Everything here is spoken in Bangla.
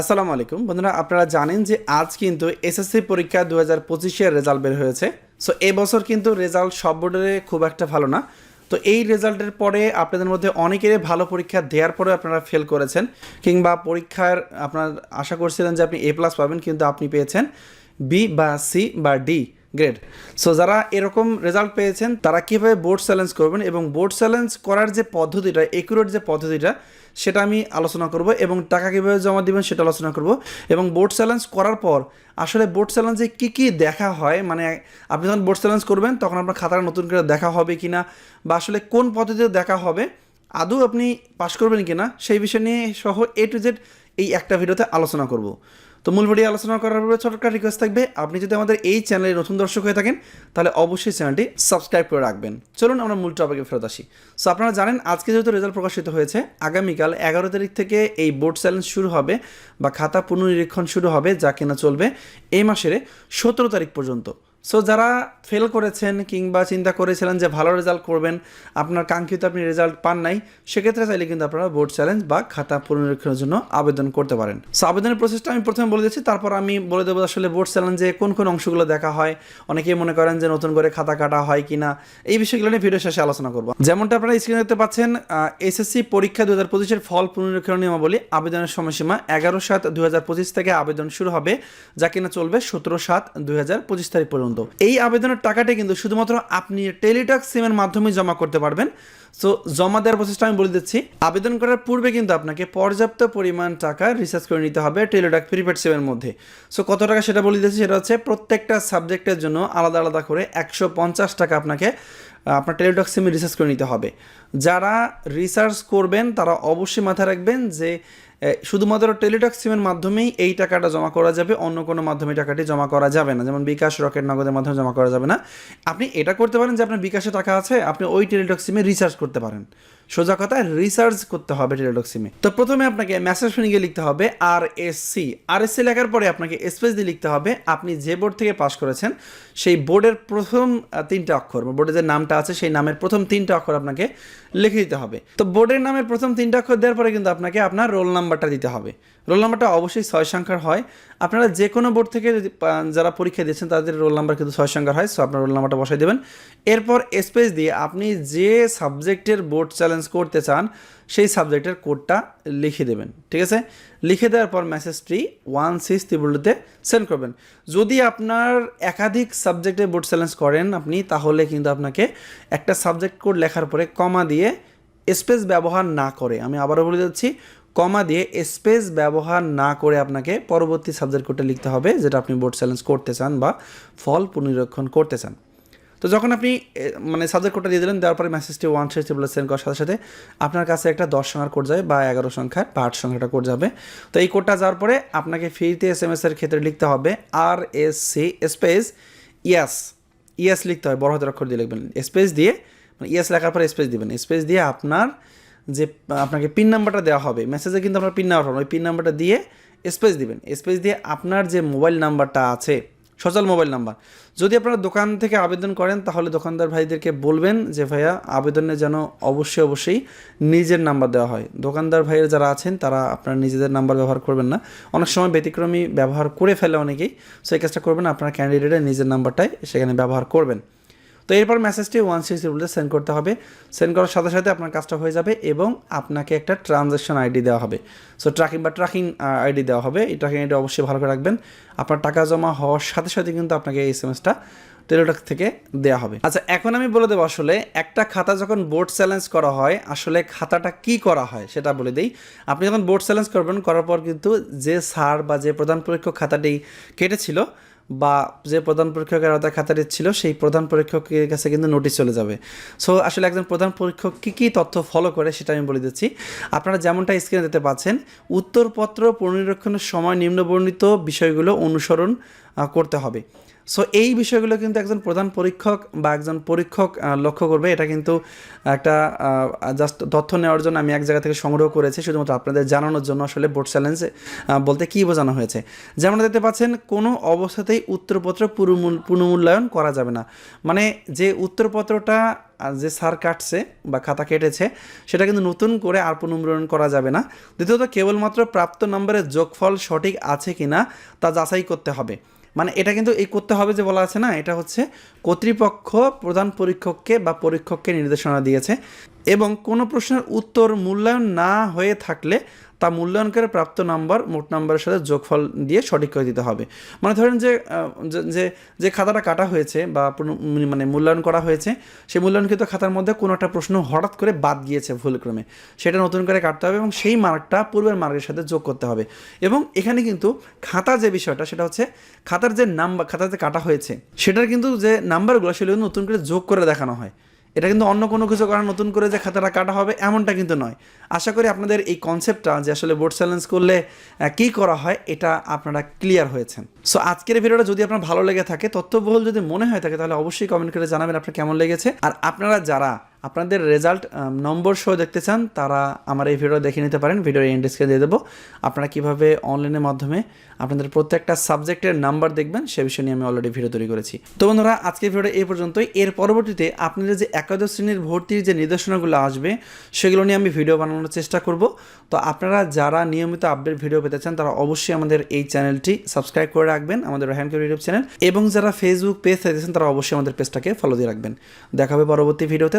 আসসালামু আলাইকুম। বন্ধুরা, আপনারা জানেন যে আজ কিন্তু এসএসসি পরীক্ষা দু হাজার পঁচিশের রেজাল্ট বের হয়েছে। সো এবছর কিন্তু রেজাল্ট সব বোর্ডের খুব একটা ভালো না। তো এই রেজাল্টের পরে আপনাদের মধ্যে অনেকেরই ভালো পরীক্ষা দেওয়ার পরে আপনারা ফেল করেছেন, কিংবা পরীক্ষার আপনার আশা করছিলেন যে আপনি এ প্লাস পাবেন, কিন্তু আপনি পেয়েছেন বি বা সি বা ডি গ্রেড সো যারা এরকম রেজাল্ট পেয়েছেন, তারা কীভাবে বোর্ড চ্যালেঞ্জ করবেন এবং বোর্ড চ্যালেঞ্জ করার যে পদ্ধতিটা একুরেট যে পদ্ধতিটা, সেটা আমি আলোচনা করব এবং টাকা কীভাবে জমা দিবেন সেটা আলোচনা করব। এবং বোর্ড চ্যালেঞ্জ করার পর, আসলে বোর্ড চ্যালেঞ্জে কী কী দেখা হয়? মানে আপনি যখন বোর্ড চ্যালেঞ্জ করবেন, তখন আপনার খাতাটা নতুন করে দেখা হবে কি না বা আসলে কোন পদ্ধতিতে দেখা হবে? আদৌ আপনি পাশ করবেন কি না সেই বিষয় নিয়ে সহ এ টু জেড এই একটা ভিডিওতে আলোচনা করব। তো মূল ভিডিও আলোচনা করার পরে ছোট একটা রিকোয়েস্ট থাকবে। আপনি যদি আমাদের এই চ্যানেলে নতুন দর্শক হয়ে থাকেন, তাহলে অবশ্যই চ্যানেলটি সাবস্ক্রাইব করে রাখবেন। চলুন আমরা মূল টপিকে ফেরত আসি। সো আপনারা জানেন, আজকে যেহেতু রেজাল্ট প্রকাশিত হয়েছে, আগামীকাল এগারো তারিখ থেকে এই বোর্ড চ্যালেঞ্জ শুরু হবে বা খাতা পুনর্নিরীক্ষণ শুরু হবে, যা কিনা চলবে এই মাসের সতেরো তারিখ পর্যন্ত। সো যারা ফেল করেছেন কিংবা চিন্তা করেছিলেন যে ভালো রেজাল্ট করবেন, আপনার কাঙ্ক্ষিত আপনি রেজাল্ট পান নাই, সেক্ষেত্রে চাইলে কিন্তু আপনারা বোর্ড চ্যালেঞ্জ বা খাতা পুনরীক্ষণের জন্য আবেদন করতে পারেন। সো আবেদনের প্রসেসটা আমি প্রথমে বলে দিচ্ছি, তারপর আমি বলে দেবো আসলে বোর্ড চ্যালেঞ্জে কোন কোন অংশগুলো দেখা হয়। অনেকেই মনে করেন যে নতুন করে খাতা কাটা হয় কি না এই বিষয়গুলো নিয়ে ভিডিও শেষে আলোচনা করব। যেমনটা আপনারা স্ক্রিনে দেখতে পাচ্ছেন এসএসসি পরীক্ষা দু হাজার পঁচিশের ফল পুনরীক্ষণ নিয়মাবলী, আবেদনের সময়সীমা এগারো সাত দু হাজার পঁচিশ থেকে আবেদন শুরু হবে, যা কিনা চলবে সতেরো সাত দু হাজার পঁচিশ তারিখ পর্যন্ত। এই আবেদনের টাকাটা কিন্তু শুধুমাত্র আপনি টেলিটক সিমের মাধ্যমে জমা করতে পারবেন। সো জমা দেওয়ার প্রসেসটা আমি বলে দিচ্ছি। আবেদন করার পূর্বে কিন্তু আপনাকে পর্যাপ্ত পরিমাণ টাকা রিচার্জ করে নিতে হবে টেলিটক প্রিপেড সিমের মধ্যে। সো কত টাকা সেটা বলে দিচ্ছি সেটা হচ্ছে প্রত্যেকটা সাবজেক্টের জন্য আলাদা আলাদা করে একশো পঞ্চাশ টাকা আপনাকে আপনার টেলিটক সিমে রিচার্জ করে নিতে হবে। যারা রিসার্চ করবেন, তারা অবশ্যই মাথায় রাখবেন যে শুধুমাত্র টেলিটক সিমের মাধ্যমেই এই টাকাটা জমা করা যাবে, অন্য কোনো মাধ্যমে টাকাটি জমা করা যাবে না। যেমন বিকাশ, রকেট নগদের মাধ্যমে জমা করা যাবে না। আপনি এটা করতে পারেন যে আপনার বিকাশে টাকা আছে, আপনি ওই টেলিটক সিমে রিচার্জ করতে পারেন। সোজা কথা রিসার্চ করতে হবে টেলিটক সিমে তো প্রথমে আপনাকে মেসেজ ফিনিংয়ে লিখতে হবে R S C R S C লেখার পরে আপনাকে স্পেস দিয়ে লিখতে হবে, আপনি যে বোর্ড থেকে পাস করেছেন, সেই বোর্ডের প্রথম তিনটা অক্ষর বা বোর্ডের যে নামটা আছে, সেই নামের প্রথম তিনটা অক্ষর আপনাকে লিখে দিতে হবে। তো বোর্ডের নামের প্রথম তিনটা অক্ষর দেওয়ার পরে কিন্তু আপনাকে আপনার রোল নাম্বারটা দিতে হবে। রোল নাম্বারটা অবশ্যই ছয় সংখ্যার হয়। আপনারা যে কোনো বোর্ড থেকে যারা পরীক্ষা দিয়েছেন, তাদের রোল নাম্বার কিন্তু ছয় সংখ্যার হয় সো আপনার রোল নাম্বারটা বসাই দেবেন। এরপর স্পেস দিয়ে আপনি যে সাবজেক্টের বোর্ড চ্যালেঞ্জ করতে চান, সেই সাবজেক্টের কোডটা লিখে দেবেন, ঠিক আছে? লিখে দেওয়ার পর মেসেজটি ওয়ান সিক্স ত্রিবুলুতে সেন্ড করবেন। যদি আপনার একাধিক সাবজেক্টে বোর্ড চ্যালেঞ্জ করেন আপনি, তাহলে কিন্তু আপনাকে একটা সাবজেক্ট কোড লেখার পরে কমা দিয়ে স্পেস ব্যবহার না করে, আমি আবারও বলে যাচ্ছি কমা দিয়ে স্পেস ব্যবহার না করে আপনাকে পরবর্তী সাবজেক্ট কোডটা লিখতে হবে, যেটা আপনি বোর্ড চ্যালেঞ্জ করতে চান বা ফল পুনরীক্ষণ করতে চান। তো যখন আপনি মানে সাবজেক্ট কোডটা দিয়ে দিলেন, দেওয়ার পরে মেসেজটি ওয়ান সিক্সটি বলে সেন্ড করার সাথে সাথে আপনার কাছে একটা দশ সংখ্যার কোড যাবে বা এগারো সংখ্যার বা আট সংখ্যাটা কোড যাবে। তো এই কোডটা যাওয়ার পরে আপনাকে ফ্রিতে এস এম এস এর ক্ষেত্রে লিখতে হবে আর এস সি স্পেস ইয়াস ইয়াস লিখতে হবে বড় হাতের অক্ষর দিয়ে লিখবেন। স্পেস দিয়ে মানে ইয়াস লেখার পরে স্পেস দিবেন। স্পেস দিয়ে আপনার যে, আপনাকে পিন নাম্বারটা দেওয়া হবে মেসেজে কিন্তু আপনার পিন নাম্বার হবে ওই পিন নাম্বারটা দিয়ে স্পেস দিবেন। স্পেস দিয়ে আপনার যে মোবাইল নাম্বারটা আছে সচল মোবাইল নাম্বার। যদি আপনারা দোকান থেকে আবেদন করেন, তাহলে দোকানদার ভাইদেরকে বলবেন যে, ভাইয়া, আবেদনে যেন অবশ্যই অবশ্যই নিজের নাম্বার দেওয়া হয়। দোকানদার ভাইয়ের যারা আছেন, তারা আপনারা নিজেদের নাম্বার ব্যবহার করবেন না। অনেক সময় ব্যতিক্রমী ব্যবহার করে ফেলে অনেকেই। সেই কাজটা করবেন আপনার ক্যান্ডিডেটের নিজের নাম্বারটাই সেখানে ব্যবহার করবেন। তো এরপর মেসেজটি ওয়ান সিক্স ট্রিপলতে সেন্ড করতে হবে। সেন্ড করার সাথে সাথে আপনার কাজটা হয়ে যাবে এবং আপনাকে একটা ট্রানজ্যাকশন আইডি দেওয়া হবে। সো ট্র্যাকিং বা ট্র্যাকিং আইডি দেওয়া হবে। এই ট্র্যাকিং আইডি অবশ্যই ভালো করে রাখবেন। আপনার টাকা জমা হওয়ার সাথে সাথে কিন্তু আপনাকে এই এস এম এসটা থেকে দেওয়া হবে। আচ্ছা এখন আমি বলে দেবো আসলে একটা খাতা যখন বোর্ড চ্যালেঞ্জ করা হয়, আসলে খাতাটা কি করা হয় সেটা বলে দিই। আপনি যখন বোর্ড চ্যালেঞ্জ করবেন, করার পর কিন্তু যে স্যার বা যে প্রধান পরীক্ষক খাতাটি কেটেছিল বা যে প্রধান পরীক্ষকের আওতায় খাতাটি ছিল, সেই প্রধান পরীক্ষকের কাছে কিন্তু নোটিশ চলে যাবে। সো আসলে একজন প্রধান পরীক্ষক কী কী তথ্য ফলো করে সেটা আমি বলে দিচ্ছি। আপনারা যেমনটা স্ক্রিনে দিতে পাচ্ছেন, উত্তরপত্র পুনরীক্ষণের সময় নিম্নবর্ণিত বিষয়গুলো অনুসরণ করতে হবে। সো এই বিষয়গুলো কিন্তু একজন প্রধান পরীক্ষক বা একজন পরীক্ষক লক্ষ্য করবে। এটা কিন্তু একটা জাস্ট তথ্য নেওয়ার জন্য আমি এক জায়গা থেকে সংগ্রহ করেছি, শুধুমাত্র আপনাদের জানানোর জন্য আসলে বোর্ড চ্যালেঞ্জ বলতে কী বোঝানো হয়েছে। যেমন দেখতে পাচ্ছেন, কোনো অবস্থাতেই উত্তরপত্র পুনর্মূল্যায়ন করা যাবে না। মানে যে উত্তরপত্রটা যে সার কাটছে বা খাতা কেটেছে, সেটা কিন্তু নতুন করে আর পুনর্মূল্যায়ন করা যাবে না। দ্বিতীয়ত, কেবলমাত্র প্রাপ্ত নম্বরের যোগফল সঠিক আছে কি না তা যাচাই করতে হবে। মানে এটা কিন্তু এই করতে হবে যে বলা আছে না, এটা হচ্ছে কর্তৃপক্ষ প্রধান পরীক্ষককে বা পরীক্ষককে নির্দেশনা দিয়েছে। এবং কোনো প্রশ্নের উত্তর মূল্যায়ন না হয়ে থাকলে তা মূল্যায়ন করে প্রাপ্ত নাম্বার, মোট নাম্বারের সাথে যোগফল দিয়ে সঠিক করে দিতে হবে। মানে ধরেন যে যে- যে খাতাটা কাটা হয়েছে বা মানে মূল্যায়ন করা হয়েছে, সেই মূল্যায়নকৃত খাতার মধ্যে কোনো একটা প্রশ্ন হঠাৎ করে বাদ গিয়েছে ভুলক্রমে। সেটা নতুন করে কাটতে হবে এবং সেই মার্কটা পূর্বের মার্কের সাথে যোগ করতে হবে। এবং এখানে কিন্তু খাতা যে বিষয়টা, সেটা হচ্ছে খাতার যে নাম্বার খাতা যে কাটা হয়েছে, সেটার কিন্তু যে নাম্বারগুলো, সেগুলো নতুন করে যোগ করে দেখানো হয়। এটা কিন্তু অন্য কোনো কিছু করা, নতুন করে যে খাতাটা কাটা হবে এমনটা কিন্তু নয়। আশা করি আপনাদের এই কনসেপ্টটা যে আসলে বোর্ড চ্যালেঞ্জ করলে কি করা হয়, এটা আপনারা ক্লিয়ার হয়েছেন। সো আজকের ভিডিওটা যদি আপনার ভালো লেগে থাকে, তথ্যবহুল যদি মনে হয় থাকে, তাহলে অবশ্যই কমেন্ট করে জানাবেন আপনার কেমন লেগেছে। আর আপনারা যারা আপনাদের রেজাল্ট নম্বর শো দেখতে চান, তারা আমার এই ভিডিও দেখে নিতে পারেন ভিডিওর ইন্ডেক্সকে দিয়ে দেবো। আপনারা কীভাবে অনলাইনের মাধ্যমে আপনাদের প্রত্যেকটা সাবজেক্টের নাম্বার দেখবেন, সে বিষয় নিয়ে আমি অলরেডি ভিডিও তৈরি করেছি। তো বন্ধুরা, আজকের ভিডিও এই পর্যন্তই। এর পরবর্তীতে আপনাদের যে একাদশ শ্রেণির ভর্তির যে নির্দেশনাগুলো আসবে, সেগুলো নিয়ে আমি ভিডিও বানানোর চেষ্টা করব। তো আপনারা যারা নিয়মিত আপডেট ভিডিও পেতে চান, তারা অবশ্যই আমাদের এই চ্যানেলটি সাবস্ক্রাইব করে রাখবেন, আমাদের রহ্যান কেউ ইউটিউব চ্যানেল এবং যারা ফেসবুক পেজ চাইতেছেন তারা অবশ্যই আমাদের পেজটাকে ফলো দিয়ে রাখবেন। দেখা হবে পরবর্তী ভিডিওতে